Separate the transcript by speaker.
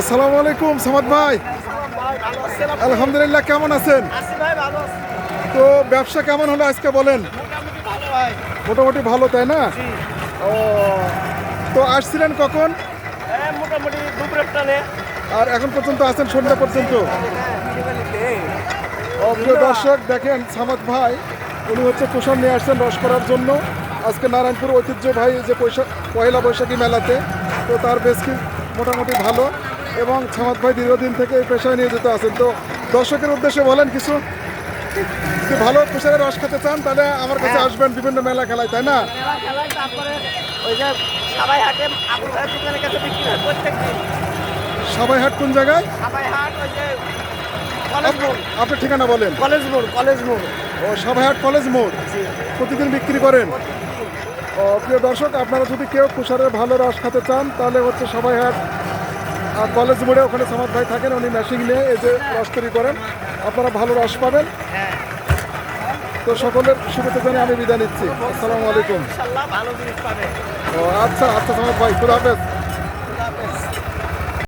Speaker 1: আসসালামু আলাইকুম, সামাদ ভাই। আলহামদুলিল্লাহ, কেমন আছেন? তো ব্যবসা কেমন হলো আজকে বলেন? মোটামুটি ভালো, তাই না? ও, তো আসছিলেন কখন? আর এখন পর্যন্ত আছেন সন্ধ্যা পর্যন্ত? দর্শক, দেখেন সামাদ ভাই, উনি হচ্ছে পোষণ নিয়ে আসছেন রস করার জন্য। আজকে নারায়ণপুর ঐতিহ্য ভাই যে পয়সা পয়লা বৈশাখী মেলাতে, তো তার বেশ মোটামুটি ভালো। এবং সামাদ ভাই দীর্ঘদিন থেকে এই পেশায় নিয়োজিত আছেন। তো দর্শকের উদ্দেশ্যে বলেন কিছু। যদি ভালো পোশাকের রস খেতে চান তাহলে আমার কাছে আসবেন বিভিন্ন মেলা খেলায় তাই না?
Speaker 2: সবাই হাটে হয়
Speaker 1: কোন জায়গায়? আপনার ঠিকানা বলেন।
Speaker 2: কলেজ মোড় কলেজ মোড়
Speaker 1: ও সাভাইহাট কলেজ মোড় প্রতিদিন বিক্রি করেন? ও প্রিয় দর্শক আপনারা যদি কেউ কুষারের ভালো রস খেতে চান তাহলে হচ্ছে সাভাইহাট আর কলেজ মোড়ে ওখানে সামাদ ভাই থাকেন উনি মেশিন নিয়ে এই যে রস তৈরি করেন। আপনারা ভালো রস পাবেন। তো সকলের শুভেচ্ছা জানিয়ে আমি বিদায় নিচ্ছি। আসসালামু আলাইকুম। আচ্ছা আচ্ছা সামাদ ভাই খুদা হাফেজ।